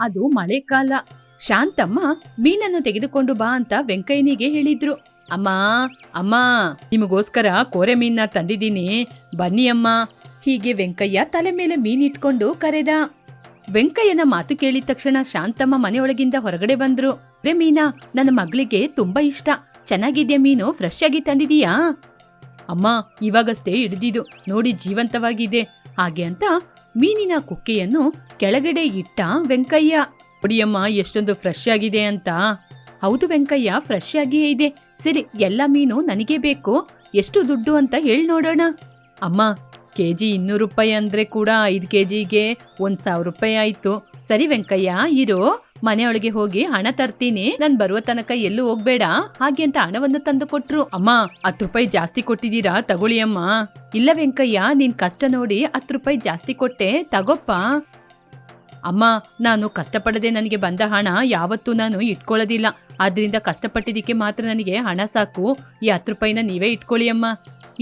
ಅದು ಮಳೆಕಾಲ. ಶಾಂತಮ್ಮ, ಮೀನನ್ನು ತೆಗೆದುಕೊಂಡು ಬಾ ಅಂತ ವೆಂಕಯ್ಯನಿಗೆ ಹೇಳಿದ್ರು. ಅಮ್ಮ ಅಮ್ಮ, ನಿಮಗೋಸ್ಕರ ಕೋರೆ ಮೀನ್ನ ತಂದಿದ್ದೀನಿ. ಬನ್ನಿ ಅಮ್ಮ. ಹೀಗೆ ವೆಂಕಯ್ಯ ತಲೆ ಮೇಲೆ ಮೀನಿಟ್ಕೊಂಡು ಕರೆದ. ವೆಂಕಯ್ಯನ ಮಾತು ಕೇಳಿದ ತಕ್ಷಣ ಶಾಂತಮ್ಮ ಮನೆಯೊಳಗಿಂದ ಹೊರಗಡೆ ಬಂದ್ರು. ರೇ ಮೀನಾ ನನ್ನ ಮಗಳಿಗೆ ತುಂಬಾ ಇಷ್ಟ. ಚೆನ್ನಾಗಿದ್ಯಾ ಮೀನು? ಫ್ರೆಶ್ ಆಗಿ ತಂದಿದೀಯಾ? ಅಮ್ಮ, ಇವಾಗಷ್ಟೇ ಹಿಡಿದಿದ್ದು. ನೋಡಿ ಜೀವಂತವಾಗಿದೆ. ಹಾಗೆ ಅಂತ ಮೀನಿನ ಕುಕ್ಕೆಯನ್ನು ಕೆಳಗಡೆ ಇಟ್ಟ ವೆಂಕಯ್ಯ ಹೊಡಿಯಮ್ಮ ಎಷ್ಟೊಂದು ಫ್ರೆಶ್ ಆಗಿದೆ ಅಂತ. ಹೌದು ವೆಂಕಯ್ಯ ಫ್ರೆಶ್ ಆಗಿಯೇ ಇದೆ. ಸರಿ, ಎಲ್ಲ ಮೀನು ನನಗೆ ಬೇಕು. ಎಷ್ಟು ದುಡ್ಡು ಅಂತ ಹೇಳಿ ನೋಡೋಣ. ಅಮ್ಮ, ಕೆಜಿ ಇನ್ನೂರು ರೂಪಾಯಿ ಅಂದ್ರೆ ಕೂಡ ಐದು ಕೆಜಿಗೆ ಒಂದು ಸಾವಿರ ರೂಪಾಯಿ ಆಯ್ತು. ಸರಿ ವೆಂಕಯ್ಯ, ಇರು. ಮನೆಯೊಳಗೆ ಹೋಗಿ ಹಣ ತರ್ತೀನಿ. ನಾನ್ ಬರುವ ತನಕ ಎಲ್ಲೂ ಹೋಗ್ಬೇಡ. ಹಾಗೆ ಅಂತ ಹಣವನ್ನು ತಂದು ಕೊಟ್ರು. ಅಮ್ಮ, ಹತ್ತು ರೂಪಾಯಿ ಜಾಸ್ತಿ ಕೊಟ್ಟಿದ್ದೀರಾ? ತಗೊಳ್ಳಿ ಅಮ್ಮ. ಇಲ್ಲ ವೆಂಕಯ್ಯ, ನೀನ್ ಕಷ್ಟ ನೋಡಿ ಹತ್ತು ರೂಪಾಯಿ ಜಾಸ್ತಿ ಕೊಟ್ಟೆ. ತಗೋಪ್ಪ. ಅಮ್ಮ, ನಾನು ಕಷ್ಟಪಡದೆ ನನಗೆ ಬಂದ ಹಣ ಯಾವತ್ತೂ ನಾನು ಇಟ್ಕೊಳ್ಳೋದಿಲ್ಲ. ಆದ್ರಿಂದ ಕಷ್ಟಪಟ್ಟಿದ್ದಕ್ಕೆ ಮಾತ್ರ ನನಗೆ ಹಣ ಸಾಕು. ಈ ಹತ್ತು ರೂಪಾಯಿನ ನೀವೇ ಇಟ್ಕೊಳ್ಳಿ ಅಮ್ಮ.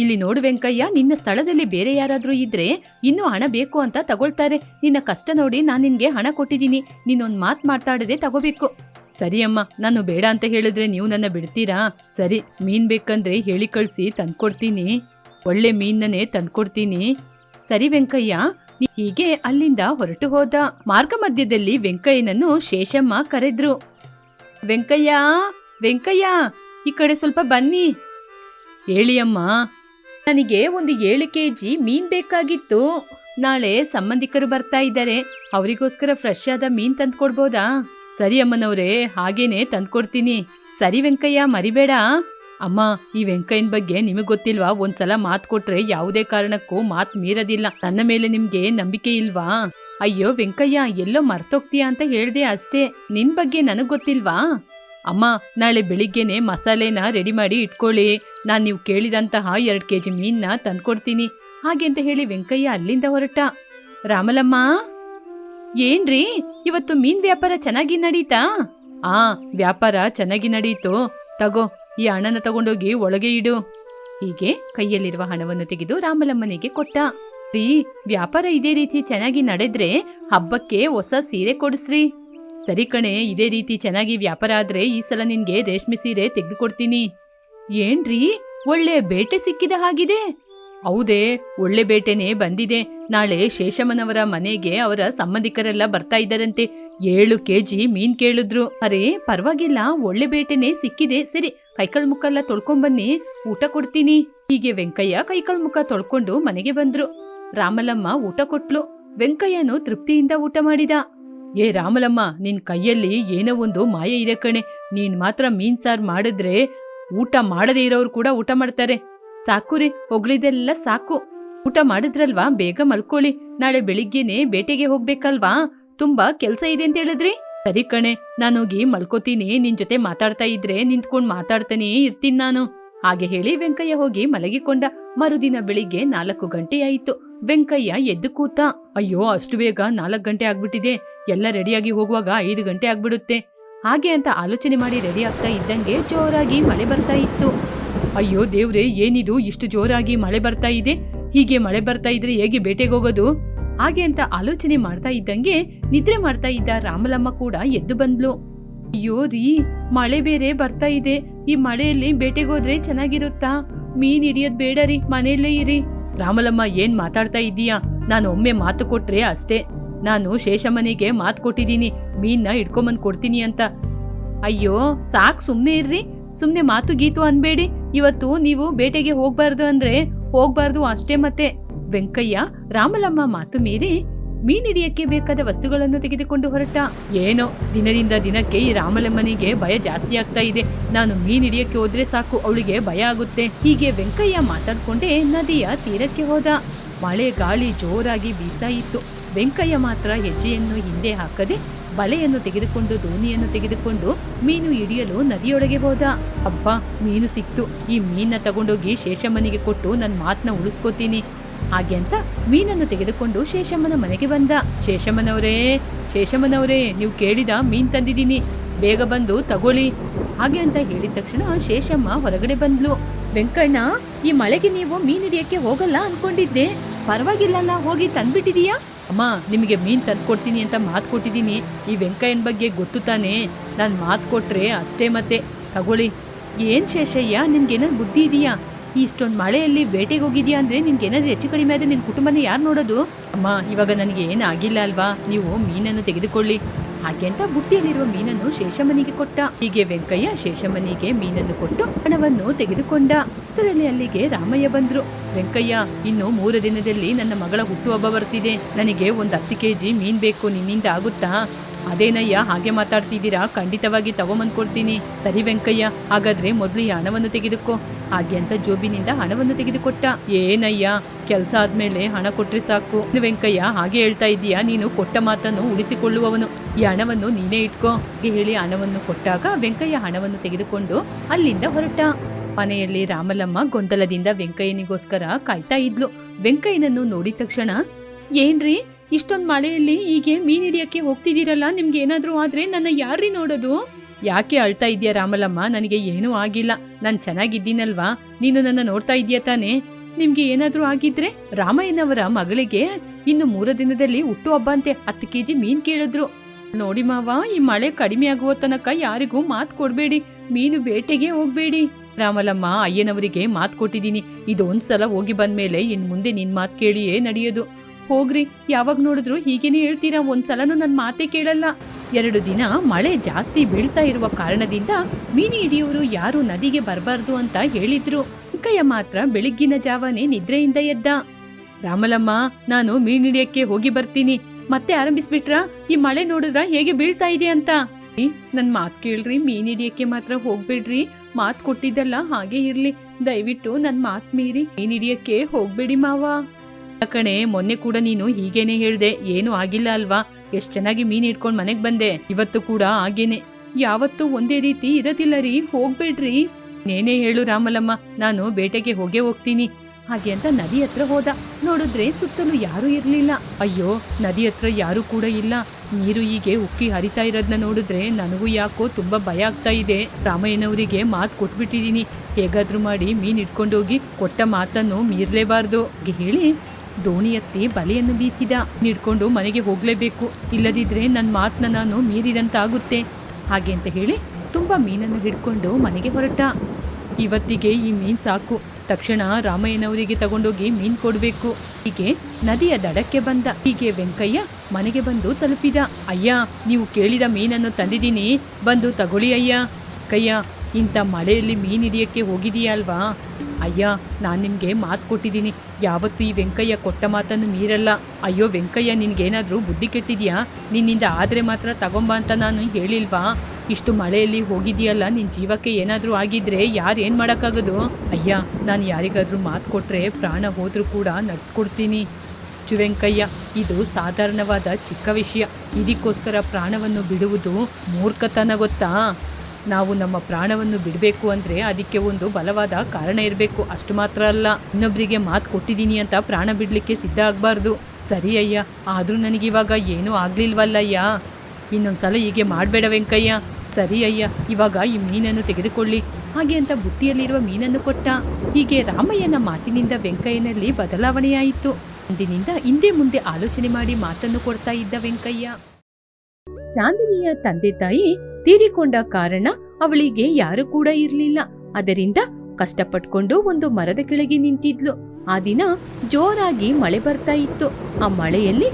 ಇಲ್ಲಿ ನೋಡು ವೆಂಕಯ್ಯ, ನಿನ್ನ ಸ್ಥಳದಲ್ಲಿ ಬೇರೆ ಯಾರಾದರೂ ಇದ್ರೆ ಇನ್ನೂ ಹಣ ಬೇಕು ಅಂತ ತಗೊಳ್ತಾರೆ. ನಿನ್ನ ಕಷ್ಟ ನೋಡಿ ನಾನು ನಿನಗೆ ಹಣ ಕೊಟ್ಟಿದ್ದೀನಿ. ನೀನೊಂದು ಮಾತು ಮಾತಾಡದೆ ತಗೋಬೇಕು. ಸರಿ ಅಮ್ಮ, ನಾನು ಬೇಡ ಅಂತ ಹೇಳಿದ್ರೆ ನೀವು ನನ್ನ ಬಿಡ್ತೀರಾ? ಸರಿ, ಮೀನ್ ಬೇಕಂದ್ರೆ ಹೇಳಿ ಕಳ್ಸಿ ತಂದ್ಕೊಡ್ತೀನಿ. ಒಳ್ಳೆ ಮೀನನ್ನೇ ತಂದ್ಕೊಡ್ತೀನಿ. ಸರಿ ವೆಂಕಯ್ಯ ಹೀಗೆ ಅಲ್ಲಿಂದ ಹೊರಟು ಹೋದ ಮಾರ್ಗ ಮಧ್ಯದಲ್ಲಿ ವೆಂಕಯ್ಯನನ್ನು ಶೇಷಮ್ಮ ಕರೆದ್ರು, ವೆಂಕಯ್ಯ ವೆಂಕಯ್ಯ, ಈ ಕಡೆ ಸ್ವಲ್ಪ ಬನ್ನಿ. ಹೇಳಿ ಅಮ್ಮ ನನಗೆ ಒಂದು ಏಳು ಕೆ ಜಿ ಮೀನ್ ಬೇಕಾಗಿತ್ತು. ನಾಳೆ ಸಂಬಂಧಿಕರು ಬರ್ತಾ ಇದ್ದಾರೆ. ಅವರಿಗೋಸ್ಕರ ಫ್ರೆಶ್ ಆದ ಮೀನ್ ತಂದ್ಕೊಡ್ಬೋದಾ? ಸರಿ ಅಮ್ಮನವ್ರೆ, ಹಾಗೇನೆ ತಂದ್ಕೊಡ್ತೀನಿ. ಸರಿ ವೆಂಕಯ್ಯ, ಮರಿಬೇಡ. ಅಮ್ಮ, ಈ ವೆಂಕಯ್ಯನ ಬಗ್ಗೆ ನಿಮಗೆ ಗೊತ್ತಿಲ್ವಾ? ಒಂದ್ಸಲ ಮಾತು ಕೊಟ್ರೆ ಯಾವುದೇ ಕಾರಣಕ್ಕೂ ಮಾತ್ ಮೀರೋದಿಲ್ಲ. ನನ್ನ ಮೇಲೆ ನಿಮ್ಗೆ ನಂಬಿಕೆ ಇಲ್ವಾ? ಅಯ್ಯೋ, ವೆಂಕಯ್ಯ, ಎಲ್ಲೋ ಮರ್ತೋಗ್ತೀಯಾ ಅಂತ ಹೇಳ್ದೆ ಅಷ್ಟೇ. ನಿನ್ ಬಗ್ಗೆ ನನಗ್ ಗೊತ್ತಿಲ್ವಾ? ಅಮ್ಮ, ನಾಳೆ ಬೆಳಿಗ್ಗೆನೆ ಮಸಾಲೆನ ರೆಡಿ ಮಾಡಿ ಇಟ್ಕೊಳ್ಳಿ. ನಾನ್ ನೀವು ಕೇಳಿದಂತಹ ಎರಡ್ ಕೆಜಿ ಮೀನ್ನ ತಂದ್ಕೊಡ್ತೀನಿ. ಹಾಗೆ ಅಂತ ಹೇಳಿ ವೆಂಕಯ್ಯ ಅಲ್ಲಿಂದ ಹೊರಟ. ರಾಮಲಮ್ಮ? ಏನ್ರಿ? ಇವತ್ತು ಮೀನ್ ವ್ಯಾಪಾರ ಚೆನ್ನಾಗಿ ನಡೀತಾ? ಆ, ವ್ಯಾಪಾರ ಚೆನ್ನಾಗಿ ನಡೀತು. ತಗೋ ಈ ಹಣನ ತಗೊಂಡೋಗಿ ಒಳಗೆ ಇಡು. ಹೀಗೆ ಕೈಯಲ್ಲಿರುವ ಹಣವನ್ನು ತೆಗೆದು ರಾಮಲಮ್ಮನಿಗೆ ಕೊಟ್ಟ. ರೀ ವ್ಯಾಪಾರ ಇದೇ ರೀತಿ ಚೆನ್ನಾಗಿ ನಡೆದ್ರೆ ಹಬ್ಬಕ್ಕೆ ಹೊಸ ಸೀರೆ ಕೊಡಿಸ್ರಿ. ಸರಿ ಕಣೆ, ಇದೇ ರೀತಿ ಚೆನ್ನಾಗಿ ವ್ಯಾಪಾರ ಆದ್ರೆ ಈ ಸಲ ನಿನ್ಗೆ ರೇಷ್ಮೆ ಸೀರೆ ತೆಗೆದುಕೊಡ್ತೀನಿ. ಏನ್ರಿ ಒಳ್ಳೆ ಬೇಟೆ ಸಿಕ್ಕಿದ ಹಾಗಿದೆ? ಹೌದೇ, ಒಳ್ಳೆ ಬೇಟೆನೆ ಬಂದಿದೆ. ನಾಳೆ ಶೇಷಮ್ಮನವರ ಮನೆಗೆ ಅವರ ಸಂಬಂಧಿಕರೆಲ್ಲ ಬರ್ತಾ ಇದ್ದಾರಂತೆ. ಏಳು ಕೆಜಿ ಮೀನ್ ಕೇಳಿದ್ರು. ಅರೆ, ಪರವಾಗಿಲ್ಲ, ಒಳ್ಳೆ ಬೇಟೆನೆ ಸಿಕ್ಕಿದೆ. ಸರಿ ಕೈಕಲ್ ಮುಖಲ್ಲ ತೊಳ್ಕೊಂಬನ್ನಿ ಊಟ ಕೊಡ್ತೀನಿ. ಹೀಗೆ ವೆಂಕಯ್ಯ ಕೈಕಲ್ ಮುಖ ತೊಳ್ಕೊಂಡು ಮನೆಗೆ ಬಂದ್ರು. ರಾಮಲಮ್ಮ ಊಟ ಕೊಟ್ಲು. ವೆಂಕಯ್ಯನು ತೃಪ್ತಿಯಿಂದ ಊಟ ಮಾಡಿದ. ಏ ರಾಮಲಮ್ಮ, ನಿನ್ ಕೈಯಲ್ಲಿ ಏನೋ ಒಂದು ಮಾಯ ಇದೆ ಕಣೆ. ನೀನ್ ಮಾತ್ರ ಮೀನ್ ಸಾರ್ ಮಾಡಿದ್ರೆ ಊಟ ಮಾಡದೇ ಇರೋರು ಕೂಡ ಊಟ ಮಾಡ್ತಾರೆ. ಸಾಕು ರೀ, ಹೊಗಳಿದೆಲ್ಲ ಸಾಕು. ಊಟ ಮಾಡಿದ್ರಲ್ವಾ, ಬೇಗ ಮಲ್ಕೊಳ್ಳಿ. ನಾಳೆ ಬೆಳಿಗ್ಗೆನೆ ಬೇಟೆಗೆ ಹೋಗ್ಬೇಕಲ್ವಾ? ತುಂಬಾ ಕೆಲ್ಸ ಇದೆ ಅಂತ ಹೇಳಿದ್ರಿ? ಸರಿ ಕಣೆ, ನಾನೋಗಿ ಮಲ್ಕೋತೀನಿ, ನಿನ್ ಜೊತೆ ಮಾತಾಡ್ತಾ ಇದ್ರೆ ನಿಂತ್ಕೊಂಡ್ ಮಾತಾಡ್ತಾನೇ ಇರ್ತೀನಿ ನಾನು. ಹಾಗೆ ಹೇಳಿ ವೆಂಕಯ್ಯ ಹೋಗಿ ಮಲಗಿಕೊಂಡ. ಮರುದಿನ ಬೆಳಿಗ್ಗೆ ನಾಲ್ಕು ಗಂಟೆ ಆಯಿತು. ವೆಂಕಯ್ಯ ಎದ್ದು ಕೂತ, ಅಯ್ಯೋ, ಅಷ್ಟು ಬೇಗ ನಾಲ್ಕು ಗಂಟೆ ಆಗ್ಬಿಟ್ಟಿದೆ. ಎಲ್ಲ ರೆಡಿಯಾಗಿ ಹೋಗುವಾಗ ಐದು ಗಂಟೆ ಆಗ್ಬಿಡುತ್ತೆ. ಹಾಗೆ ಅಂತ ಆಲೋಚನೆ ಮಾಡಿ ರೆಡಿ ಆಗ್ತಾ ಇದ್ದಂಗೆ ಜೋರಾಗಿ ಮಳೆ ಬರ್ತಾ ಇತ್ತು. ಅಯ್ಯೋ ದೇವ್ರೆ, ಏನಿದು? ಇಷ್ಟು ಜೋರಾಗಿ ಮಳೆ ಬರ್ತಾ ಇದೆ. ಹೀಗೆ ಮಳೆ ಬರ್ತಾ ಇದ್ರೆ ಹೇಗೆ ಬೇಟೆಗೆ ಹೋಗೋದು? ಹಾಗೆ ಅಂತ ಆಲೋಚನೆ ಮಾಡ್ತಾ ಇದ್ದಂಗೆ ನಿದ್ರೆ ಮಾಡ್ತಾ ಇದ್ದ ರಾಮಲಮ್ಮ ಕೂಡ ಎದ್ದು ಬಂದ್ಲು. ಅಯ್ಯೋ ರೀ, ಮಳೆ ಬೇರೆ ಬರ್ತಾ ಇದೆ. ಈ ಮಳೆಯಲ್ಲಿ ಬೇಟೆಗೋದ್ರೆ ಚೆನ್ನಾಗಿರುತ್ತಾ? ಮೀನ್ ಹಿಡಿಯೋದ್ ಬೇಡ ರೀ, ಮನೆಯಲ್ಲೇ ಇರಿ. ರಾಮಲಮ್ಮ ಏನ್ ಮಾತಾಡ್ತಾ ಇದ್ದೀಯಾ? ನಾನು ಒಮ್ಮೆ ಮಾತು ಕೊಟ್ರೆ ಅಷ್ಟೇ. ನಾನು ಶೇಷಮ್ಮನಿಗೆ ಮಾತು ಕೊಟ್ಟಿದ್ದೀನಿ, ಮೀನ್ನ ಹಿಡ್ಕೊಂಬಂದ್ ಕೊಡ್ತೀನಿ ಅಂತ. ಅಯ್ಯೋ, ಸಾಕ್ ಸುಮ್ನೆ ಇರ್ರಿ. ಸುಮ್ನೆ ಮಾತು ಗೀತು ಅನ್ಬೇಡಿ. ಇವತ್ತು ನೀವು ಬೇಟೆಗೆ ಹೋಗ್ಬಾರ್ದು ಅಂದ್ರೆ ಹೋಗ್ಬಾರ್ದು ಅಷ್ಟೇ ಮತ್ತೆ. ವೆಂಕಯ್ಯ ರಾಮಲಮ್ಮ ಮಾತು ಮೀರಿ ಮೀನಿಡಿಯಕ್ಕೆ ಬೇಕಾದ ವಸ್ತುಗಳನ್ನು ತೆಗೆದುಕೊಂಡು ಹೊರಟ. ಏನೋ, ದಿನದಿಂದ ದಿನಕ್ಕೆ ಈ ರಾಮಲಮ್ಮನಿಗೆ ಭಯ ಜಾಸ್ತಿ ಆಗ್ತಾ ಇದೆ. ನಾನು ಮೀನ್ ಹಿಡಿಯಕ್ಕೆ ಹೋದ್ರೆ ಸಾಕು, ಅವಳಿಗೆ ಭಯ ಆಗುತ್ತೆ. ಹೀಗೆ ವೆಂಕಯ್ಯ ಮಾತಾಡ್ಕೊಂಡೇ ನದಿಯ ತೀರಕ್ಕೆ ಹೋದ. ಮಳೆ ಗಾಳಿ ಜೋರಾಗಿ ಬೀಸ್ತಾ ಇತ್ತು. ವೆಂಕಯ್ಯ ಮಾತ್ರ ಹೆಜ್ಜೆಯನ್ನು ಹಿಂದೆ ಹಾಕದೆ ಬಲೆಯನ್ನು ತೆಗೆದುಕೊಂಡು ದೋಣಿಯನ್ನು ತೆಗೆದುಕೊಂಡು ಮೀನು ಹಿಡಿಯಲು ನದಿಯೊಳಗೆ ಹೋದ. ಅಬ್ಬ, ಮೀನು ಸಿಕ್ತು. ಈ ಮೀನ ತಗೊಂಡೋಗಿ ಶೇಷಮ್ಮನಿಗೆ ಕೊಟ್ಟು ನನ್ನ ಮಾತನ್ನ ಉಳಿಸ್ಕೋತೀನಿ. ಹಾಗೆ ಅಂತ ಮೀನನ್ನು ತೆಗೆದುಕೊಂಡು ಶೇಷಮ್ಮನ ಮನೆಗೆ ಬಂದ. ಶೇಷಮ್ಮನವರೇ ಶೇಷಮ್ಮನವರೇ, ನೀವು ಕೇಳಿದ ಮೀನ್ ತಂದಿದ್ದೀನಿ. ಬೇಗ ಬಂದು ತಗೊಳ್ಳಿ. ಹಾಗೆ ಅಂತ ಹೇಳಿದ ತಕ್ಷಣ ಶೇಷಮ್ಮ ಹೊರಗಡೆ ಬಂದ್ಲು. ವೆಂಕಣ್ಣ, ಈ ಮಳೆಗೆ ನೀವು ಮೀನ್ ಹಿಡಿಯಕ್ಕೆ ಹೋಗಲ್ಲ ಅನ್ಕೊಂಡಿದ್ದೆ. ಪರವಾಗಿಲ್ಲಲ್ಲ, ಹೋಗಿ ತಂದ್ಬಿಟ್ಟಿದೀಯಾ? ಅಮ್ಮ, ನಿಮಗೆ ಮೀನ್ ತಂದು ಕೊಡ್ತೀನಿ ಅಂತ ಮಾತು ಕೊಟ್ಟಿದ್ದೀನಿ. ಈ ವೆಂಕಯ್ಯನ ಬಗ್ಗೆ ಗೊತ್ತು ತಾನೇ? ನಾನು ಮಾತು ಕೊಟ್ರೆ ಅಷ್ಟೇ ಮತ್ತೆ. ತಗೊಳ್ಳಿ. ಏನ್ ಶೇಷಯ್ಯ ನಿನ್ಗೇನಾದ್ರು ಬುದ್ಧಿ ಇದೆಯಾ? ಇಷ್ಟೊಂದು ಮಳೆಯಲ್ಲಿ ಬೇಟೆಗೆ ಹೋಗಿದ್ಯಾ ಅಂದ್ರೆ ನಿನ್ಗೆ ಏನಾದ್ರೂ ಹೆಚ್ಚು ಕಡಿಮೆ ಆದ್ರೆ ನಿನ್ನ ಕುಟುಂಬನ ಯಾರು ನೋಡೋದು? ಅಮ್ಮ, ಇವಾಗ ನನಗೆ ಆಗಿಲ್ಲ ಅಲ್ವಾ? ನೀವು ಮೀನನ್ನು ತೆಗೆದುಕೊಳ್ಳಿ. ಹಾಗೆ ಅಂತ ಬುಟ್ಟಿಯಲ್ಲಿರುವ ಮೀನನ್ನು ಶೇಷಮನಿಗೆ ಕೊಟ್ಟ. ಹೀಗೆ ವೆಂಕಯ್ಯ ಶೇಷಮನಿಗೆ ಮೀನನ್ನು ಕೊಟ್ಟು ಹಣವನ್ನು ತೆಗೆದುಕೊಂಡ. ಅದರಲ್ಲಿ ಅಲ್ಲಿಗೆ ರಾಮಯ್ಯ ಬಂದ್ರು. ವೆಂಕಯ್ಯ, ಇನ್ನು ಮೂರು ದಿನದಲ್ಲಿ ನನ್ನ ಮಗಳ ಹುಟ್ಟುಹಬ್ಬ ಬರ್ತಿದೆ. ನನಗೆ ಒಂದು ಹತ್ತು ಕೆಜಿ ಮೀನ್ ಬೇಕು, ನಿನ್ನಿಂದ ಆಗುತ್ತಾ? ಅದೇನಯ್ಯ? ಹಾಗೆ ಮಾತಾಡ್ತಿದ್ದೀರಾ? ಖಂಡಿತವಾಗಿ ತಗೊಂಬಂದ್ಕೊಡ್ತೀನಿ ಸರಿ ವೆಂಕಯ್ಯ, ಹಾಗಾದ್ರೆ ಮೊದಲು ಈ ಹಣವನ್ನು ತೆಗೆದುಕೋ. ಹಾಗೆ ಅಂತ ಜೋಬಿನಿಂದ ಹಣವನ್ನು ತೆಗೆದುಕೊಟ್ಟ. ಏನಯ್ಯ? ಕೆಲಸ ಆದ್ಮೇಲೆ ಹಣ ಕೊಟ್ರೆ ಸಾಕು. ವೆಂಕಯ್ಯ, ಹಾಗೆ ಹೇಳ್ತಾ ಇದ್ದೀಯಾ? ನೀನು ಕೊಟ್ಟ ಮಾತನ್ನು ಉಳಿಸಿಕೊಳ್ಳುವವನು. ಈ ಹಣವನ್ನು ನೀನೇ ಇಟ್ಕೋ. ಹೇಳಿ ಹಣವನ್ನು ಕೊಟ್ಟಾಗ ವೆಂಕಯ್ಯ ಹಣವನ್ನು ತೆಗೆದುಕೊಂಡು ಅಲ್ಲಿಂದ ಹೊರಟ. ಮನೆಯಲ್ಲಿ ರಾಮಲಮ್ಮ ಗೊಂದಲದಿಂದ ವೆಂಕಯ್ಯನಿಗೋಸ್ಕರ ಕಾಯ್ತಾ ಇದ್ಲು. ವೆಂಕಯ್ಯನನ್ನು ನೋಡಿದ ತಕ್ಷಣ, ಏನ್ರಿ? ಇಷ್ಟೊಂದ್ ಮಳೆಯಲ್ಲಿ ಹೀಗೆ ಮೀನ್ ಹಿಡಿಯಕ್ಕೆ ಹೋಗ್ತಿದ್ದೀರಲ್ಲ? ನಿಮ್ಗೆ ಏನಾದ್ರೂ ಆದ್ರೆ ನನ್ನ ಯಾರ್ರಿ ನೋಡೋದು? ಯಾಕೆ ಅಳ್ತಾ ಇದ್ಯಾ ರಾಮಲಮ್ಮ? ನನಗೆ ಏನೂ ಆಗಿಲ್ಲ. ನಾನ್ ಚೆನ್ನಾಗಿದ್ದೀನಲ್ವಾ? ನೀನು ನನ್ನ ನೋಡ್ತಾ ಇದೀಯ ತಾನೇ? ನಿಮ್ಗೆ ಏನಾದ್ರೂ ಆಗಿದ್ರೆ ರಾಮಯ್ಯನವರ ಮಗಳಿಗೆ ಇನ್ನು ಮೂರು ದಿನದಲ್ಲಿ ಹುಟ್ಟು ಹಬ್ಬ ಅಂತೆ ಹತ್ತು ಕೆಜಿ ಮೀನ್ ಕೇಳಿದ್ರು. ನೋಡಿ ಮಾವ, ಈ ಮಳೆ ಕಡಿಮೆ ಆಗುವ ತನಕ ಯಾರಿಗೂ ಮಾತ್ ಕೊಡ್ಬೇಡಿ. ಮೀನು ಬೇಟೆಗೆ ಹೋಗ್ಬೇಡಿ. ರಾಮಲಮ್ಮ, ಅಯ್ಯನವರಿಗೆ ಮಾತ್ ಕೊಟ್ಟಿದ್ದೀನಿ. ಇದೊಂದ್ಸಲ ಹೋಗಿ ಬಂದ್ಮೇಲೆ ಇನ್ ಮುಂದೆ ನಿನ್ ಮಾತ್ ಕೇಳಿಯೇ ನಡೆಯೋದು. ಹೋಗ್ರಿ. ಯಾವಾಗ ನೋಡಿದ್ರು ಹೀಗೇನೆ ಹೇಳ್ತೀರಾ, ಒಂದ್ಸಲನೂ ನನ್ನ ಮಾತೇ ಕೇಳಲ್ಲ. ಎರಡು ದಿನ ಮಳೆ ಜಾಸ್ತಿ ಬೀಳ್ತಾ ಇರುವ ಕಾರಣದಿಂದ ಮೀನು ಹಿಡಿಯೋರು ಯಾರು ನದಿಗೆ ಬರಬಾರ್ದು ಅಂತ ಹೇಳಿದ್ರು. ಕೈಯ ಮಾತ್ರ ಬೆಳಿಗ್ಗಿನ ಜಾವನೇ ನಿದ್ರೆಯಿಂದ ಎದ್ದ. ರಾಮಲಮ್ಮ, ನಾನು ಮೀನು ಹಿಡಿಯಕ್ಕೆ ಹೋಗಿ ಬರ್ತೀನಿ. ಮತ್ತೆ ಆರಂಭಿಸ್ಬಿಟ್ರಾ? ಈ ಮಳೆ ನೋಡಿದ್ರ ಹೇಗೆ ಬೀಳ್ತಾ ಇದೆ ಅಂತ. ನನ್ ಮಾತ್ ಕೇಳ್ರಿ, ಮೀನ್ ಹಿಡಿಯಕ್ಕೆ ಮಾತ್ರ ಹೋಗ್ಬೇಡ್ರಿ. ಮಾತ್ ಕೊಟ್ಟಿದ್ದಲ್ಲ ಹಾಗೆ ಇರ್ಲಿ. ದಯವಿಟ್ಟು ನನ್ ಮಾತ್ ಮೀರಿ ಮೀನ್ ಹಿಡಿಯಕ್ಕೆ ಹೋಗ್ಬೇಡಿ ಮಾವ. ಕಣೆ, ಮೊನ್ನೆ ಕೂಡ ನೀನು ಹೀಗೇನೆ ಹೇಳ್ದೆ, ಏನು ಆಗಿಲ್ಲ ಅಲ್ವಾ? ಎಷ್ಟ್ ಚೆನ್ನಾಗಿ ಮೀನ್ ಹಿಡ್ಕೊಂಡು ಮನೆಗ್ ಬಂದೆ. ಇವತ್ತು ಕೂಡ ಹಾಗೇನೆ. ಯಾವತ್ತೂ ಒಂದೇ ರೀತಿ ಇರದಿಲ್ಲ ರೀ, ಹೋಗ್ಬೇಡ್ರಿ. ನೇನೇ ಹೇಳು ರಾಮಲಮ್ಮ, ನಾನು ಬೇಟೆಗೆ ಹೋಗೇ ಹೋಗ್ತೀನಿ. ಹಾಗೆ ಅಂತ ನದಿ ಹತ್ರ ಹೋದ. ನೋಡಿದ್ರೆ ಸುತ್ತಲೂ ಯಾರೂ ಇರಲಿಲ್ಲ. ಅಯ್ಯೋ, ನದಿ ಹತ್ರ ಯಾರೂ ಕೂಡ ಇಲ್ಲ. ನೀರು ಹೀಗೆ ಉಕ್ಕಿ ಹರಿತಾ ಇರೋದನ್ನ ನೋಡಿದ್ರೆ ನನಗೂ ಯಾಕೋ ತುಂಬಾ ಭಯ ಆಗ್ತಾ ಇದೆ. ರಾಮಯ್ಯನವರಿಗೆ ಮಾತು ಕೊಟ್ಬಿಟ್ಟಿದೀನಿ. ಹೇಗಾದ್ರೂ ಮಾಡಿ ಮೀನ್ ಇಟ್ಕೊಂಡೋಗಿ ಕೊಟ್ಟ ಮಾತನ್ನು ಮೀರ್ಲೇಬಾರ್ದು. ಹೇಳಿ. ದೋಣಿ ಎತ್ತಿ ಬಲೆಯನ್ನು ಬೀಸಿದ. ನೀಡ್ಕೊಂಡು ಮನೆಗೆ ಹೋಗಲೇಬೇಕು. ಇಲ್ಲದಿದ್ರೆ ನನ್ನ ಮಾತನ್ನ ನಾನು ಮೀರಿದಂತಾಗುತ್ತೆ. ಹಾಗೆ ಅಂತ ಹೇಳಿ ತುಂಬಾ ಮೀನನ್ನು ಹಿಡ್ಕೊಂಡು ಮನೆಗೆ ಹೊರಟ. ಇವತ್ತಿಗೆ ಈ ಮೀನ್ ಸಾಕು. ತಕ್ಷಣ ರಾಮಯ್ಯನವರಿಗೆ ತಗೊಂಡೋಗಿ ಮೀನ್ ಕೊಡ್ಬೇಕು. ಹೀಗೆ ನದಿಯ ದಡಕ್ಕೆ ಬಂದ. ಹೀಗೆ ವೆಂಕಯ್ಯ ಮನೆಗೆ ಬಂದು ತಲುಪಿದ. ಅಯ್ಯ, ನೀವು ಕೇಳಿದ ಮೀನನ್ನು ತಂದಿದ್ದೀನಿ. ಬಂದು ತಗೊಳ್ಳಿ ಅಯ್ಯ. ಕಯ್ಯ ಇಂಥ ಮಳೆಯಲ್ಲಿ ಮೀನು ಹಿಡಿಯೋಕ್ಕೆ ಹೋಗಿದೀಯಾ ಅಲ್ವಾ? ಅಯ್ಯ, ನಾನು ನಿಮಗೆ ಮಾತು ಕೊಟ್ಟಿದ್ದೀನಿ. ಯಾವತ್ತೂ ಈ ವೆಂಕಯ್ಯ ಕೊಟ್ಟ ಮಾತನ್ನು ಮೀರಲ್ಲ. ಅಯ್ಯೋ, ವೆಂಕಯ್ಯ, ನಿನಗೇನಾದರೂ ಬುದ್ಧಿ ಕೆಟ್ಟಿದೆಯಾ? ನಿನ್ನಿಂದ ಆದರೆ ಮಾತ್ರ ತಗೊಂಬ ಅಂತ ನಾನು ಹೇಳಿಲ್ವಾ? ಇಷ್ಟು ಮಳೆಯಲ್ಲಿ ಹೋಗಿದೆಯಲ್ಲ ನಿನ್ನ ಜೀವಕ್ಕೆ ಏನಾದರೂ ಆಗಿದ್ರೆ ಯಾರು ಏನು ಮಾಡೋಕ್ಕಾಗೋದು? ಅಯ್ಯ, ನಾನು ಯಾರಿಗಾದರೂ ಮಾತು ಕೊಟ್ಟರೆ ಪ್ರಾಣ ಹೋದರೂ ಕೂಡ ನಡ್ಸ್ಕೊಡ್ತೀನಿ. ವೆಂಕಯ್ಯ, ಇದು ಸಾಧಾರಣವಾದ ಚಿಕ್ಕ ವಿಷಯ. ಇದಕ್ಕೋಸ್ಕರ ಪ್ರಾಣವನ್ನು ಬಿಡುವುದು ಮೂರ್ಖತನ ಗೊತ್ತಾ? ನಾವು ನಮ್ಮ ಪ್ರಾಣವನ್ನು ಬಿಡಬೇಕು ಅಂದರೆ ಅದಕ್ಕೆ ಒಂದು ಬಲವಾದ ಕಾರಣ ಇರಬೇಕು. ಅಷ್ಟು ಮಾತ್ರ ಅಲ್ಲ ಇನ್ನೊಬ್ಬರಿಗೆ ಮಾತು ಕೊಟ್ಟಿದ್ದೀನಿ ಅಂತ ಪ್ರಾಣ ಬಿಡಲಿಕ್ಕೆ ಸಿದ್ಧ ಆಗಬಾರ್ದು. ಸರಿ ಅಯ್ಯ, ಆದರೂ ನನಗಿವಾಗ ಏನೂ ಆಗಲಿಲ್ವಲ್ಲಯ್ಯ? ಇನ್ನೊಂದು ಸಲ ಹೀಗೆ ಮಾಡಬೇಡ ವೆಂಕಯ್ಯ. ಸರಿ ಅಯ್ಯ, ಇವಾಗ ಈ ಮೀನನ್ನು ತೆಗೆದುಕೊಳ್ಳಿ. ಹಾಗೆ ಅಂತ ಬುತ್ತಿಯಲ್ಲಿರುವ ಮೀನನ್ನು ಕೊಟ್ಟ. ಹೀಗೆ ರಾಮಯ್ಯನ ಮಾತಿನಿಂದ ವೆಂಕಯ್ಯನಲ್ಲಿ ಬದಲಾವಣೆಯಾಯಿತು ಅಂದಿನಿಂದ ಹಿಂದೆ ಮುಂದೆ ಆಲೋಚನೆ ಮಾಡಿ ಮಾತನ್ನು ಕೊಡ್ತಾ ಇದ್ದ ವೆಂಕಯ್ಯ. ಚಾಂದಿನಿಯ ತಂದೆ ತಾಯಿ ತೀರಿಕೊಂಡ ಕಾರಣ ಅವಳಿಗೆ ಯಾರು ಕೂಡ ಇರಲಿಲ್ಲ. ಅದರಿಂದ ಕಷ್ಟಪಟ್ಕೊಂಡು ಒಂದು ಮರದ ಕೆಳಗೆ ನಿಂತಿದ್ಲು. ಆ ದಿನ ಜೋರಾಗಿ ಮಳೆ ಬರ್ತಾ ಇತ್ತು. ಆ ಮಳೆಯಲ್ಲಿ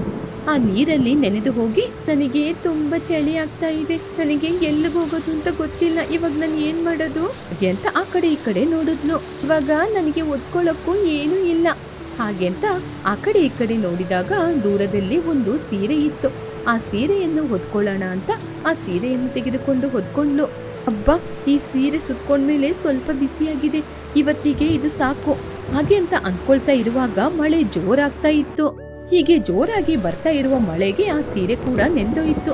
ಆ ನೀರಲ್ಲಿ ನೆನೆದು ಹೋಗಿ ನನಗೆ ತುಂಬಾ ಚಳಿ ಆಗ್ತಾ ಇದೆ. ನನಗೆ ಎಲ್ಲಿಗೆ ಹೋಗೋದು ಅಂತ ಗೊತ್ತಿಲ್ಲ. ಇವಾಗ ನಾನು ಏನ್ ಮಾಡೋದು ಅಂತ ಆ ಕಡೆ ಈ ಕಡೆ ನೋಡಿದ್ಲು. ಇವಾಗ ನನಗೆ ಒದ್ಕೊಳ್ಳೋಕ್ಕೂ ಏನೂ ಇಲ್ಲ. ಹಾಗೆ ಅಂತ ಆ ಕಡೆ ಈ ಕಡೆ ನೋಡಿದಾಗ ದೂರದಲ್ಲಿ ಒಂದು ಸೀರೆ ಇತ್ತು. ಆ ಸೀರೆಯನ್ನು ಹೊದ್ಕೊಳ್ಳೋಣ ಅಂತ ಆ ಸೀರೆಯನ್ನು ತೆಗೆದುಕೊಂಡು ಹೊದ್ಕೊಂಡ್ಲು. ಅಬ್ಬ, ಈ ಸೀರೆ ಸುತ್ಕೊಂಡ್ಮೇಲೆ ಸ್ವಲ್ಪ ಬಿಸಿಯಾಗಿದೆ. ಇವತ್ತಿಗೆ ಇದು ಸಾಕು. ಹಾಗೆ ಅಂತ ಅನ್ಕೊಳ್ತಾ ಇರುವಾಗ ಮಳೆ ಜೋರಾಗ್ತಾ ಇತ್ತು. ಹೀಗೆ ಜೋರಾಗಿ ಬರ್ತಾ ಇರುವ ಮಳೆಗೆ ಆ ಸೀರೆ ಕೂಡ ನೆಂದೋಯಿತು.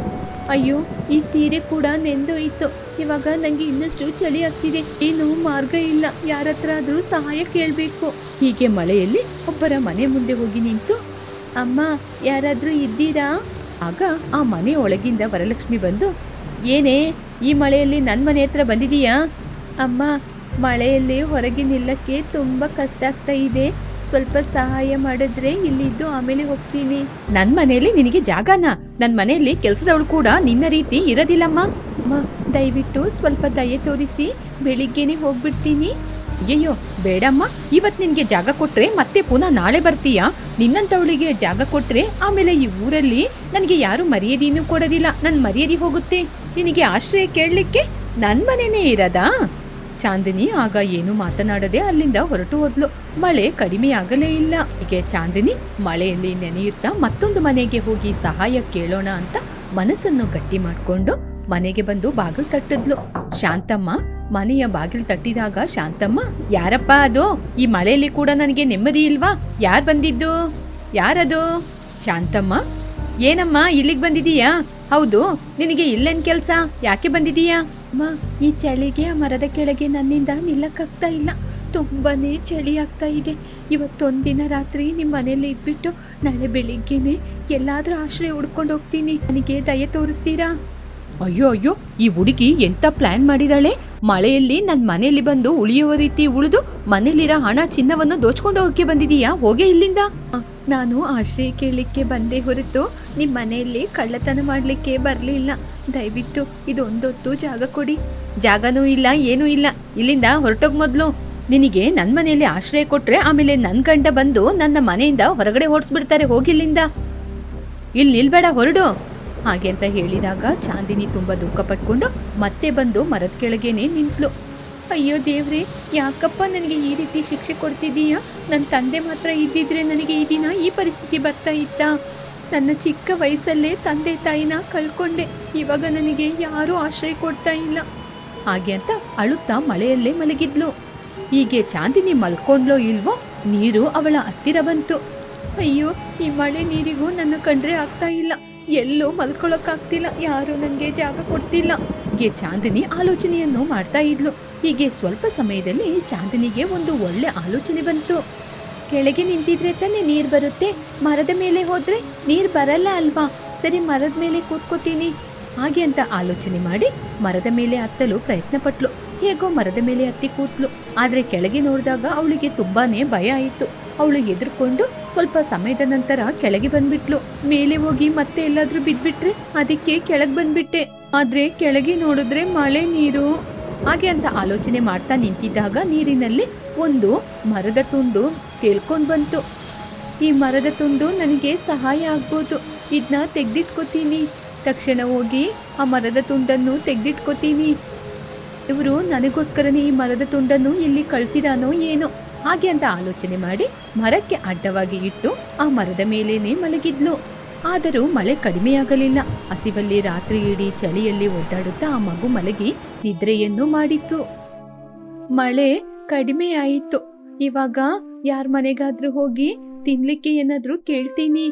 ಅಯ್ಯೋ, ಈ ಸೀರೆ ಕೂಡ ನೆಂದೋಯಿತು. ಇವಾಗ ನಂಗೆ ಇನ್ನಷ್ಟು ಚಳಿ ಆಗ್ತಿದೆ. ಏನು ಮಾರ್ಗ ಇಲ್ಲ. ಯಾರ ಹತ್ರ ಆದ್ರೂ ಸಹಾಯ ಕೇಳಬೇಕು. ಹೀಗೆ ಮಳೆಯಲ್ಲಿ ಒಬ್ಬರ ಮನೆ ಮುಂದೆ ಹೋಗಿ ನಿಂತು, ಅಮ್ಮ, ಯಾರಾದರೂ ಇದ್ದೀರಾ? ಆಗ ಆ ಮನೆ ಒಳಗಿಂದ ವರಲಕ್ಷ್ಮಿ ಬಂದು, ಏನೇ, ಈ ಮಳೆಯಲ್ಲಿ ನನ್ನ ಮನೆ ಹತ್ರ ಬಂದಿದೀಯಾ? ಅಮ್ಮ, ಮಳೆಯಲ್ಲಿ ಹೊರಗೆ ನಿಲ್ಲಕ್ಕೆ ತುಂಬ ಕಷ್ಟ ಆಗ್ತಾ ಇದೆ. ಸ್ವಲ್ಪ ಸಹಾಯ ಮಾಡಿದ್ರೆ ಇಲ್ಲಿದ್ದು ಆಮೇಲೆ ಹೋಗ್ತೀನಿ. ನನ್ನ ಮನೆಯಲ್ಲಿ ನಿನಗೆ ಜಾಗನ? ನನ್ನ ಮನೆಯಲ್ಲಿ ಕೆಲಸದವಳು ಕೂಡ ನಿನ್ನ ರೀತಿ ಇರೋದಿಲ್ಲಮ್ಮ. ಅಮ್ಮ, ದಯವಿಟ್ಟು ಸ್ವಲ್ಪ ದಯೆ ತೋರಿಸಿ, ಬೆಳಿಗ್ಗೆನೆ ಹೋಗ್ಬಿಡ್ತೀನಿ. ಅಯ್ಯಯ್ಯೋ, ಬೇಡಮ್ಮ. ಇವತ್ ನಿನ್ಗೆ ಜಾಗ ಕೊಟ್ರೆ ಮತ್ತೆ ಪುನಃ ನಾಳೆ ಬರ್ತೀಯಾ? ನಿನ್ನಂತವಳಿಗೆ ಜಾಗ ಕೊಟ್ರೆ ಆಮೇಲೆ ಈ ಊರಲ್ಲಿ ನನಗೆ ಯಾರು ಮರ್ಯಾದೆಯೂ ಕೊಡೋದಿಲ್ಲ. ನನ್ ಮರ್ಯಾದೆ ಹೋಗುತ್ತೆ. ನಿನಗೆ ಆಶ್ರಯ ಕೇಳಲಿಕ್ಕೆ ನನ್ನ ಮನೆನೇ ಇರದಾ? ಚಾಂದಿನಿ ಆಗ ಏನು ಮಾತನಾಡದೆ ಅಲ್ಲಿಂದ ಹೊರಟು ಹೋದ್ಲು. ಮಳೆ ಕಡಿಮೆ ಆಗಲೇ ಇಲ್ಲ. ಹೀಗೆ ಚಾಂದಿನಿ ಮಳೆಯಲ್ಲಿ ನೆನೆಯುತ್ತಾ ಮತ್ತೊಂದು ಮನೆಗೆ ಹೋಗಿ ಸಹಾಯ ಕೇಳೋಣ ಅಂತ ಮನಸ್ಸನ್ನು ಗಟ್ಟಿ ಮಾಡ್ಕೊಂಡು ಮನೆಗೆ ಬಂದು ಬಾಗಿಲು ತಟ್ಟಿದ್ಲು. ಶಾಂತಮ್ಮ ಮನೆಯ ಬಾಗಿಲು ತಟ್ಟಿದಾಗ, ಶಾಂತಮ್ಮ, ಯಾರಪ್ಪ ಅದು? ಈ ಮಳೆಯಲ್ಲಿ ಕೂಡ ನನಗೆ ನೆಮ್ಮದಿ ಇಲ್ವಾ? ಯಾರು ಬಂದಿದ್ದು? ಯಾರದು? ಶಾಂತಮ್ಮ, ಏನಮ್ಮ, ಇಲ್ಲಿಗೆ ಬಂದಿದೀಯಾ? ಹೌದು, ನಿನಗೆ ಇಲ್ಲೇನ್ ಕೆಲಸ? ಯಾಕೆ ಬಂದಿದೀಯಾ? ಅಮ್ಮ, ಈ ಚಳಿಗೆ, ಆ ಮರದ ಕೆಳಗೆ ನನ್ನಿಂದ ನಿಲ್ಲಕ್ಕಾಗ್ತಾ ಇಲ್ಲ. ತುಂಬಾನೇ ಚಳಿ ಆಗ್ತಾ ಇದೆ. ಇವತ್ತೊಂದಿನ ರಾತ್ರಿ ನಿಮ್ಮ ಮನೇಲಿ ಇದ್ಬಿಟ್ಟು ನಾಳೆ ಬೆಳಿಗ್ಗೆನೆ ಎಲ್ಲಾದರೂ ಆಶ್ರಯ ಹುಡ್ಕೊಂಡು ಹೋಗ್ತೀನಿ. ನನಗೆ ದಯೆ ತೋರಿಸ್ತೀರಾ? ಅಯ್ಯೋ ಅಯ್ಯೋ ಈ ಹುಡುಗಿ ಎಂತ ಪ್ಲಾನ್ ಮಾಡಿದಾಳೆ? ಮಳೆಯಲ್ಲಿ ನನ್ನ ಮನೆಯಲ್ಲಿ ಬಂದು ಉಳಿಯುವ ರೀತಿ ಉಳಿದು ಮನೆಯಲ್ಲಿರೋ ಹಣ ಚಿನ್ನವನ್ನು ದೋಚ್ಕೊಂಡು ಹೋಗಕ್ಕೆ ಬಂದಿದೀಯಾ? ಹೋಗೇ ಇಲ್ಲಿಂದ. ನಾನು ಆಶ್ರಯ ಕೇಳಲಿಕ್ಕೆ ಬಂದೇ ಹೊರತು ನಿಮ್ಮ ಮನೆಯಲ್ಲಿ ಕಳ್ಳತನ ಮಾಡಲಿಕ್ಕೆ ಬರಲಿಲ್ಲ. ದಯವಿಟ್ಟು ಇದೊಂದೊತ್ತು ಜಾಗ ಕೊಡಿ. ಜಾಗನೂ ಇಲ್ಲ ಏನೂ ಇಲ್ಲ. ಇಲ್ಲಿಂದ ಹೊರಟೋಗ್ ಮೊದಲು. ನಿನಗೆ ನನ್ನ ಮನೆಯಲ್ಲಿ ಆಶ್ರಯ ಕೊಟ್ರೆ ಆಮೇಲೆ ನನ್ನ ಗಂಡ ಬಂದು ನನ್ನ ಮನೆಯಿಂದ ಹೊರಗಡೆ ಓಡಿಸ್ಬಿಡ್ತಾರೆ ಹೋಗಿಲ್ಲಿಂದ ಇಲ್ಲಿ ನಿಲ್ಬೇಡ ಹೊರಡು. ಹಾಗೆ ಅಂತ ಹೇಳಿದಾಗ ಚಾಂದಿನಿ ತುಂಬ ದುಃಖ ಪಟ್ಕೊಂಡು ಮತ್ತೆ ಬಂದು ಮರದ ಕೆಳಗೇನೆ ನಿಂತ್ಲು. ಅಯ್ಯೋ ದೇವ್ರೆ, ಯಾಕಪ್ಪ ನನಗೆ ಈ ರೀತಿ ಶಿಕ್ಷೆ ಕೊಡ್ತಿದ್ದೀಯಾ? ನನ್ನ ತಂದೆ ಮಾತ್ರ ಇದ್ದಿದ್ರೆ ನನಗೆ ಈ ದಿನ ಈ ಪರಿಸ್ಥಿತಿ ಬರ್ತಾ ಇತ್ತಾ? ನನ್ನ ಚಿಕ್ಕ ವಯಸ್ಸಲ್ಲೇ ತಂದೆ ತಾಯಿನ ಕಳ್ಕೊಂಡೆ. ಇವಾಗ ನನಗೆ ಯಾರೂ ಆಶ್ರಯ ಕೊಡ್ತಾ ಇಲ್ಲ. ಹಾಗೆ ಅಂತ ಅಳುತ್ತಾ ಮಳೆಯಲ್ಲೇ ಮಲಗಿದ್ಲು. ಹೀಗೆ ಚಾಂದಿನಿ ಮಲ್ಕೊಂಡ್ಲೋ ಇಲ್ವೋ, ನೀರು ಅವಳ ಹತ್ತಿರ ಬಂತು. ಅಯ್ಯೋ, ಈ ಮಳೆ ನೀರಿಗೂ ನನ್ನ ಕಂಡ್ರೆ ಆಗ್ತಾ ಇಲ್ಲ. ಎಲ್ಲೂ ಮಲ್ಕೊಳ್ಳೋಕ್ಕಾಗ್ತಿಲ್ಲ ಯಾರು ನನಗೆ ಜಾಗ ಕೊಡ್ತಿಲ್ಲ. ಹೀಗೆ ಚಾಂದಿನಿ ಆಲೋಚನೆಯನ್ನು ಮಾಡ್ತಾ ಇದ್ಲು. ಹೀಗೆ ಸ್ವಲ್ಪ ಸಮಯದಲ್ಲಿ ಚಾಂದಿನಿಗೆ ಒಂದು ಒಳ್ಳೆ ಆಲೋಚನೆ ಬಂತು. ಕೆಳಗೆ ನಿಂತಿದ್ರೆ ತಾನೇ ನೀರು ಬರುತ್ತೆ. ಮರದ ಮೇಲೆ ಹೋದ್ರೆ ನೀರು ಬರಲ್ಲ ಅಲ್ವಾ? ಸರಿ, ಮರದ ಮೇಲೆ ಕೂತ್ಕೋತೀನಿ. ಹಾಗೆ ಅಂತ ಆಲೋಚನೆ ಮಾಡಿ ಮರದ ಮೇಲೆ ಹತ್ತಲು ಪ್ರಯತ್ನ ಪಟ್ಲು ಹೇಗೋ ಮರದ ಮೇಲೆ ಹತ್ತಿ ಕೂತ್ಲು. ಆದ್ರೆ ಕೆಳಗೆ ನೋಡಿದಾಗ ಅವಳಿಗೆ ತುಂಬಾನೇ ಭಯ ಆಯಿತು. ಅವಳು ಎದುರ್ಕೊಂಡು ಸ್ವಲ್ಪ ಸಮಯದ ನಂತರ ಕೆಳಗೆ ಬಂದ್ಬಿಟ್ಲು. ಮೇಲೆ ಹೋಗಿ ಮತ್ತೆ ಎಲ್ಲಾದ್ರೂ ಬಿದ್ಬಿಟ್ರೆ ಅದಕ್ಕೆ ಕೆಳಗೆ ಬಂದ್ಬಿಟ್ಟೆ. ಆದ್ರೆ ಕೆಳಗೆ ನೋಡಿದ್ರೆ ಮಳೆ ನೀರು. ಹಾಗೆ ಅಂತ ಆಲೋಚನೆ ಮಾಡ್ತಾ ನಿಂತಿದ್ದಾಗ ನೀರಿನಲ್ಲಿ ಒಂದು ಮರದ ತುಂಡು ತೇಲ್ಕೊಂಡು ಬಂತು. ಈ ಮರದ ತುಂಡು ನನಗೆ ಸಹಾಯ ಆಗ್ಬೋದು. ಇದನ್ನ ತೆಗೆದಿಟ್ಕೋತೀನಿ. ತಕ್ಷಣ ಹೋಗಿ ಆ ಮರದ ತುಂಡನ್ನು ತೆಗ್ದಿಟ್ಕೋತೀನಿ. ಇವರು ನನಗೋಸ್ಕರನೇ ಈ ಮರದ ತುಂಡನ್ನು ಇಲ್ಲಿ ಕಳಿಸಿದಾನೋ ಏನೋ. ಹಾಗೆ ಅಂತ ಆಲೋಚನೆ ಮಾಡಿ ಮರಕ್ಕೆ ಅಡ್ಡವಾಗಿ ಇಟ್ಟು ಆ ಮರದ ಮೇಲೇನೆ ಮಲಗಿದ್ಲು. ಆದರೂ ಮಳೆ ಕಡಿಮೆಯಾಗಲಿಲ್ಲ. ಹಸಿವಲ್ಲಿ ರಾತ್ರಿ ಇಡೀ ಚಳಿಯಲ್ಲಿ ಒದ್ದಾಡುತ್ತಾ ಆ ಮಗು ಮಲಗಿ ನಿದ್ರೆಯನ್ನು ಮಾಡಿತ್ತು. ಮಳೆ ಕಡಿಮೆ ಆಯಿತು ಇವಾಗ ಯಾರ ಮನೆಗಾದ್ರೂ ಹೋಗಿ ತಿನ್ಲಿಕ್ಕೆ ಏನಾದ್ರೂ ಕೇಳ್ತೀನಿ.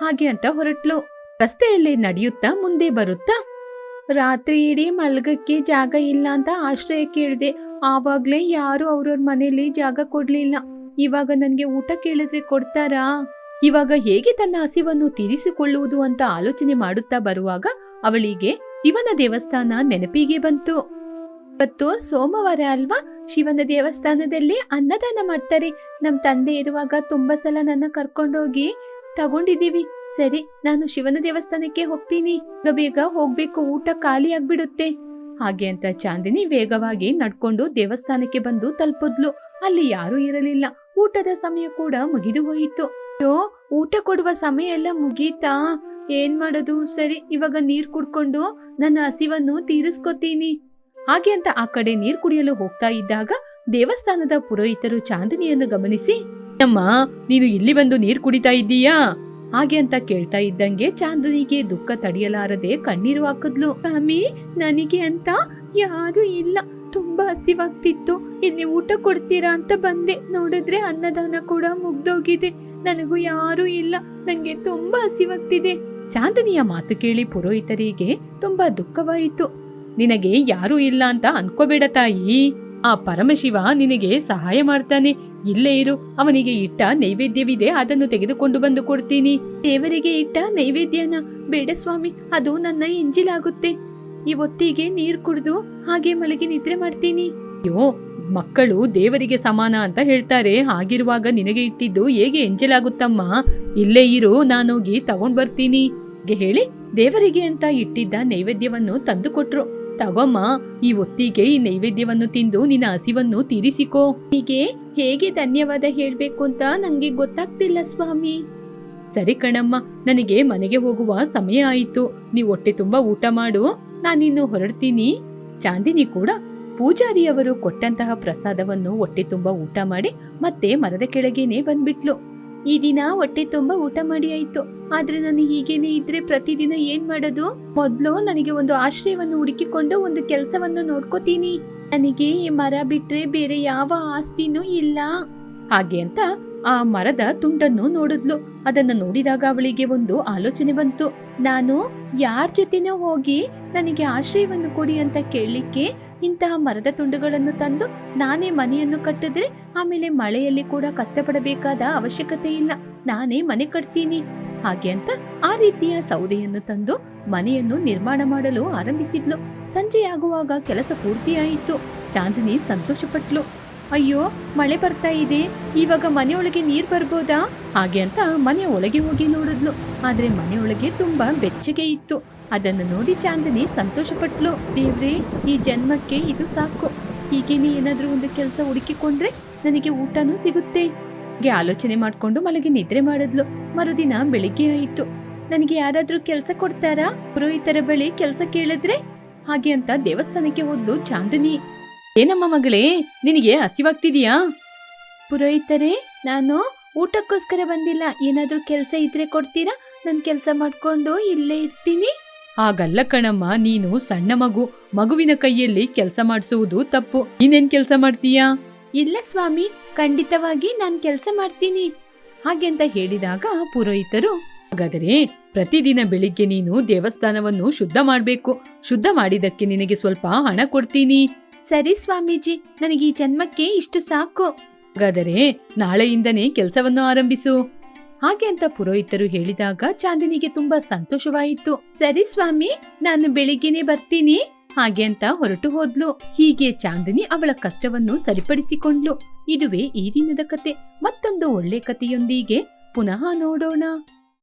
ಹಾಗೆ ಅಂತ ಹೊರಟ್ಲು. ರಸ್ತೆಯಲ್ಲಿ ನಡೆಯುತ್ತಾ ಮುಂದೆ ಬರುತ್ತಾ? ರಾತ್ರಿ ಇಡೀ ಮಲಗಕ್ಕೆ ಜಾಗ ಇಲ್ಲ ಅಂತ ಆಶ್ರಯ ಕೇಳಿದೆ. ಆವಾಗ್ಲೇ ಯಾರು ಅವ್ರವ್ರ ಮನೇಲಿ ಜಾಗ ಕೊಡ್ಲಿಲ್ಲ. ಇವಾಗ ನನಗೆ ಊಟ ಕೇಳಿದ್ರೆ ಕೊಡ್ತಾರಾ? ಇವಾಗ ಹೇಗೆ ತನ್ನ ಹಸಿವನ್ನು ತೀರಿಸಿಕೊಳ್ಳುವುದು ಅಂತ ಆಲೋಚನೆ ಮಾಡುತ್ತಾ ಬರುವಾಗ ಅವಳಿಗೆ ಶಿವನ ದೇವಸ್ಥಾನ ನೆನಪಿಗೆ ಬಂತು. ಇವತ್ತು ಸೋಮವಾರ ಅಲ್ವಾ? ಶಿವನ ದೇವಸ್ಥಾನದಲ್ಲಿ ಅನ್ನದಾನ ಮಾಡ್ತಾರೆ. ನಮ್ ತಂದೆ ಇರುವಾಗ ತುಂಬಾ ಸಲ ನನ್ನ ಕರ್ಕೊಂಡೋಗಿ ತಗೊಂಡಿದೀವಿ ಸರಿ, ನಾನು ಶಿವನ ದೇವಸ್ಥಾನಕ್ಕೆ ಹೋಗ್ತೀನಿ. ಬೇಗ ಹೋಗ್ಬೇಕು. ಊಟ ಖಾಲಿ ಆಗ್ಬಿಡುತ್ತೆ. ಹಾಗೆ ಅಂತ ಚಾಂದಿನಿ ವೇಗವಾಗಿ ನಡ್ಕೊಂಡು ದೇವಸ್ಥಾನಕ್ಕೆ ಬಂದು ತಲುಪಿದ್ಲು. ಅಲ್ಲಿ ಯಾರೂ ಇರಲಿಲ್ಲ. ಊಟದ ಸಮಯ ಕೂಡ ಮುಗಿದು ಹೋಯಿತು. ಊಟ ಕೊಡುವ ಸಮಯ ಎಲ್ಲ ಮುಗೀತಾ? ಏನ್ ಮಾಡೋದು? ಸರಿ, ಇವಾಗ ನೀರ್ ಕುಡ್ಕೊಂಡು ನನ್ನ ಹಸಿವನ್ನು ತೀರಿಸ್ಕೊತೀನಿ. ಹಾಗೆ ಅಂತ ಆ ಕಡೆ ನೀರ್ ಕುಡಿಯಲು ಹೋಗ್ತಾ ಇದ್ದಾಗ ದೇವಸ್ಥಾನದ ಪುರೋಹಿತರು ಚಾಂದಿನಿಯನ್ನು ಗಮನಿಸಿ, ಅಮ್ಮ, ನೀನು ಇಲ್ಲಿ ಬಂದು ನೀರ್ ಕುಡಿತಾ ಇದ್ದೀಯಾ? ಹಾಗೆ ಅಂತ ಕೇಳ್ತಾ ಇದ್ದಂಗೆ ಚಾಂದನಿಗೆ ದುಃಖ ತಡೆಯಲಾರದೆ ಕಣ್ಣೀರು ಹಾಕಿದ್ಲು. ಮಮ್ಮಿ ನನಗೆ ಅಂತ ಯಾರು ಇಲ್ಲ. ತುಂಬಾ ಹಸಿವಾಗ್ತಿತ್ತು. ಇಲ್ಲಿ ಊಟ ಕೊಡ್ತೀರಾ ಅಂತ ಬಂದೆ. ನೋಡಿದ್ರೆ ಅನ್ನದಾನ ಕೂಡ ಮುಗ್ದೋಗಿದೆ. ನನಗೂ ಯಾರೂ ಇಲ್ಲ. ನಂಗೆ ತುಂಬಾ ಹಸಿವಾಗ್ತಿದೆ. ಚಾಂದನಿಯ ಮಾತು ಕೇಳಿ ಪುರೋಹಿತರಿಗೆ ತುಂಬಾ ದುಃಖವಾಯಿತು. ನಿನಗೆ ಯಾರೂ ಇಲ್ಲ ಅಂತ ಅನ್ಕೋಬೇಡ ತಾಯಿ. ಆ ಪರಮಶಿವ ನಿನಗೆ ಸಹಾಯ ಮಾಡ್ತಾನೆ. ಇಲ್ಲೇ ಇರು ಅವನಿಗೆ ಇಟ್ಟ ನೈವೇದ್ಯವಿದೆ ಅದನ್ನು ತೆಗೆದುಕೊಂಡು ಬಂದು ಕೊಡ್ತೀನಿ. ದೇವರಿಗೆ ಇಟ್ಟ ನೈವೇದ್ಯನ? ಬೇಡ ಸ್ವಾಮಿ ಅದು ನನ್ನ ಎಂಜಿಲಾಗುತ್ತೆ. ಇವತ್ತಿಗೆ ನೀರು ಕುಡಿದು ಹಾಗೆ ಮಲಗಿ ನಿದ್ರೆ ಮಾಡ್ತೀನಿ. ಅಯ್ಯೋ ಮಕ್ಕಳು ದೇವರಿಗೆ ಸಮಾನ ಅಂತ ಹೇಳ್ತಾರೆ. ಹಾಗಿರುವಾಗ ನಿನಗೆ ಇಟ್ಟಿದ್ದು ಹೇಗೆ ಎಂಜಲಾಗುತ್ತಮ್ಮ? ಇಲ್ಲೇ ಇರು ನಾನೋಗಿ ತಗೊಂಡ್ ಬರ್ತೀನಿ. ಹೇಳಿ ದೇವರಿಗೆ ಅಂತ ಇಟ್ಟಿದ್ದ ನೈವೇದ್ಯವನ್ನು ತಂದುಕೊಟ್ರು. ತಗೊಮ್ಮ ಈ ಹೊತ್ತಿಗೆ ಈ ನೈವೇದ್ಯವನ್ನು ತಿಂದು ನಿನ್ನ ಹಸಿವನ್ನು ತೀರಿಸಿಕೋ. ಹೀಗೆ ಹೇಗೆ ಧನ್ಯವಾದ ಹೇಳ್ಬೇಕು ಅಂತ ನಂಗೆ ಗೊತ್ತಾಗ್ತಿಲ್ಲ ಸ್ವಾಮಿ. ಸರಿ ಕಣಮ್ಮ, ನನಗೆ ಮನೆಗೆ ಹೋಗುವ ಸಮಯ ಆಯಿತು. ನೀವು ಹೊಟ್ಟೆ ತುಂಬಾ ಊಟ ಮಾಡು. ನಾನಿನ್ನು ಹೊರಡ್ತೀನಿ. ಚಾಂದಿನಿ ಕೂಡ ಪೂಜಾರಿಯವರು ಕೊಟ್ಟಂತಹ ಪ್ರಸಾದವನ್ನು ಹೊಟ್ಟೆ ತುಂಬಾ ಊಟ ಮಾಡಿ ಮತ್ತೆ ಮರದ ಕೆಳಗೇನೆ ಬಂದ್ಬಿಟ್ಲು. ಈ ದಿನ ಹೊಟ್ಟೆ ತುಂಬಾ ಊಟ ಮಾಡಿ ಆಯ್ತು. ಆದ್ರೆ ನಾನು ಹೀಗೇನೆ ಇದ್ರೆ ಪ್ರತಿದಿನ ಏನ್ ಮಾಡೋದು? ಮೊದ್ಲು ನನಗೆ ಒಂದು ಆಶ್ರಯವನ್ನು ಹುಡುಕಿಕೊಂಡು ಒಂದು ಕೆಲಸವನ್ನು ನೋಡ್ಕೋತೀನಿ. ನನಗೆ ಈ ಮರ ಬಿಟ್ರೆ ಬೇರೆ ಯಾವ ಆಸ್ತಿನೂ ಇಲ್ಲ. ಹಾಗೆ ಅಂತ ಆ ಮರದ ತುಂಡನ್ನು ನೋಡಿದ್ಲು. ಅದನ್ನ ನೋಡಿದಾಗ ಅವಳಿಗೆ ಒಂದು ಆಲೋಚನೆ ಬಂತು. ನಾನು ಯಾರ ಜೊತೆನೋ ಹೋಗಿ ನನಗೆ ಆಶ್ರಯವನ್ನು ಕೊಡಿ ಅಂತ ಕೇಳಲಿಕ್ಕೆ ಇಂತಹ ಮರದ ತುಂಡುಗಳನ್ನು ತಂದು ನಾನೇ ಮನೆಯನ್ನು ಕಟ್ಟಿದ್ರೆ ಆಮೇಲೆ ಮಳೆಯಲ್ಲಿ ಕೂಡ ಕಷ್ಟಪಡಬೇಕಾದ ಅವಶ್ಯಕತೆ ಇಲ್ಲ. ನಾನೇ ಮನೆ ಕಟ್ತೀನಿ. ಹಾಗೆ ಅಂತ ಆ ರೀತಿಯ ಸೌದೆಯನ್ನು ತಂದು ಮನೆಯನ್ನು ನಿರ್ಮಾಣ ಮಾಡಲು ಆರಂಭಿಸಿದ್ಲು. ಸಂಜೆಯಾಗುವಾಗ ಕೆಲಸ ಪೂರ್ತಿಯಾಯಿತು. ಚಾಂದಿನಿ ಸಂತೋಷಪಟ್ಲು. ಅಯ್ಯೋ, ಮಳೆ ಬರ್ತಾ ಇದೆ. ಇವಾಗ ಮನೆಯೊಳಗೆ ನೀರ್ ಬರ್ಬೋದಾ? ಹಾಗೆ ಅಂತ ಮನೆ ಒಳಗೆ ಹೋಗಿ ನೋಡಿದ್ಲು. ಆದ್ರೆ ಮನೆಯೊಳಗೆ ತುಂಬಾ ಬೆಚ್ಚಗೆ ಇತ್ತು. ಅದನ್ನು ನೋಡಿ ಚಾಂದಿನಿ ಸಂತೋಷಪಟ್ಲು. ದೇವ್ರಿ, ಈ ಜನ್ಮಕ್ಕೆ ಇದು ಸಾಕು. ಹೀಗೇನೆ ಏನಾದ್ರೂ ಒಂದು ಕೆಲಸ ಹುಡುಕಿಕೊಂಡ್ರೆ ನನಗೆ ಊಟನೂ ಸಿಗುತ್ತೆ. ಆಲೋಚನೆ ಮಾಡ್ಕೊಂಡು ಮಲಗಿ ನಿದ್ರೆ ಮಾಡಿದ್ಲು. ಮರುದಿನ ಬೆಳಿಗ್ಗೆ ಆಯಿತು. ನನಗೆ ಯಾರಾದ್ರೂ ಕೆಲಸ ಕೊಡ್ತಾರಾ? ಪುರೋಹಿತರ ಬಳಿ ಕೆಲಸ ಕೇಳಿದ್ರೆ? ಹಾಗೆ ಅಂತ ದೇವಸ್ಥಾನಕ್ಕೆ ಹೋದ್ಲು ಚಾಂದಿನಿ. ಏನಮ್ಮ ಮಗಳೇ, ನಿನಗೆ ಹಸಿವಾಗ್ತಿದೀಯಾ? ಪುರೋಹಿತರೇ, ನಾನು ಊಟಕ್ಕೋಸ್ಕರ ಬಂದಿಲ್ಲ. ಏನಾದ್ರೂ ಕೆಲಸ ಇದ್ರೆ ಕೊಡ್ತೀರಾ? ನಾನು ಕೆಲಸ ಮಾಡ್ಕೊಂಡು ಇಲ್ಲೇ ಇರ್ತೀನಿ. ಹಾಗಲ್ಲ ಕಣಮ್ಮ, ನೀನು ಸಣ್ಣ ಮಗು. ಮಗುವಿನ ಕೈಯಲ್ಲಿ ಕೆಲಸ ಮಾಡಿಸುವುದು ತಪ್ಪು. ನೀನೇನ್ ಕೆಲಸ ಮಾಡ್ತೀಯಾ? ಇಲ್ಲ ಸ್ವಾಮಿ ಖಂಡಿತವಾಗಿ ನಾನು ಕೆಲಸ ಮಾಡ್ತೀನಿ. ಹಾಗೆಂತ ಹೇಳಿದಾಗ ಪುರೋಹಿತರು ಹಾಗಾದರೆ ಪ್ರತಿದಿನ ಬೆಳಿಗ್ಗೆ ನೀನು ದೇವಸ್ಥಾನವನ್ನು ಶುದ್ಧ ಮಾಡಬೇಕು. ಶುದ್ಧ ಮಾಡಿದಕ್ಕೆ ನಿನಗೆ ಸ್ವಲ್ಪ ಹಣ ಕೊಡ್ತೀನಿ. ಸರಿ ಸ್ವಾಮೀಜಿ ನನಗೆ ಈ ಜನ್ಮಕ್ಕೆ ಇಷ್ಟು ಸಾಕು. ಹಾಗಾದರೆ ನಾಳೆಯಿಂದನೇ ಕೆಲಸವನ್ನು ಆರಂಭಿಸು. ಹಾಗೆ ಅಂತ ಪುರೋಹಿತರು ಹೇಳಿದಾಗ ಚಾಂದಿನಿಗೆ ತುಂಬಾ ಸಂತೋಷವಾಯಿತು. ಸರಿ ಸ್ವಾಮಿ ನಾನು ಬೆಳಿಗ್ಗೆನೆ ಬರ್ತೀನಿ. ಹಾಗೆ ಅಂತ ಹೊರಟು ಹೋದ್ಲು. ಹೀಗೆ ಚಾಂದಿನಿ ಅವಳ ಕಷ್ಟವನ್ನು ಸರಿಪಡಿಸಿಕೊಂಡ್ಲು. ಇದುವೇ ಈ ದಿನದ ಕತೆ. ಮತ್ತೊಂದು ಒಳ್ಳೆ ಕಥೆಯೊಂದಿಗೆ ಪುನಃ ನೋಡೋಣ.